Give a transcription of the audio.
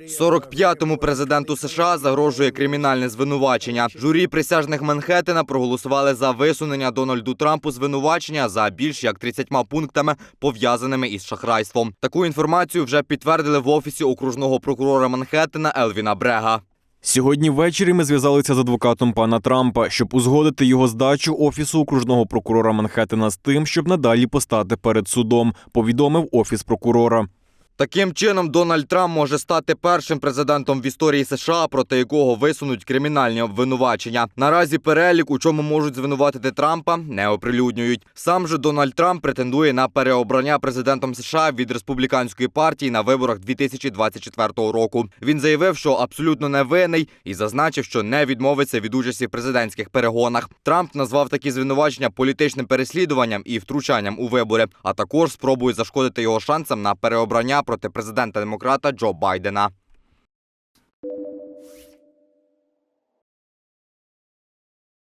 45-му президенту США загрожує кримінальне звинувачення. Журі присяжних Манхеттена проголосували за висунення Дональду Трампу звинувачення за більш як 30 пунктами, пов'язаними із шахрайством. Таку інформацію вже підтвердили в офісі окружного прокурора Манхеттена Елвіна Брега. Сьогодні ввечері ми зв'язалися з адвокатом пана Трампа, щоб узгодити його здачу офісу окружного прокурора Манхеттена з тим, щоб надалі постати перед судом. Повідомив офіс прокурора. Таким чином, Дональд Трамп може стати першим президентом в історії США, проти якого висунуть кримінальні обвинувачення. Наразі перелік, у чому можуть звинуватити Трампа, не оприлюднюють. Сам же Дональд Трамп претендує на переобрання президентом США від республіканської партії на виборах 2024 року. Він заявив, що абсолютно невинний і зазначив, що не відмовиться від участі в президентських перегонах. Трамп назвав такі звинувачення політичним переслідуванням і втручанням у вибори, а також спробує зашкодити його шансам на переобрання проти президента демократа Джо Байдена.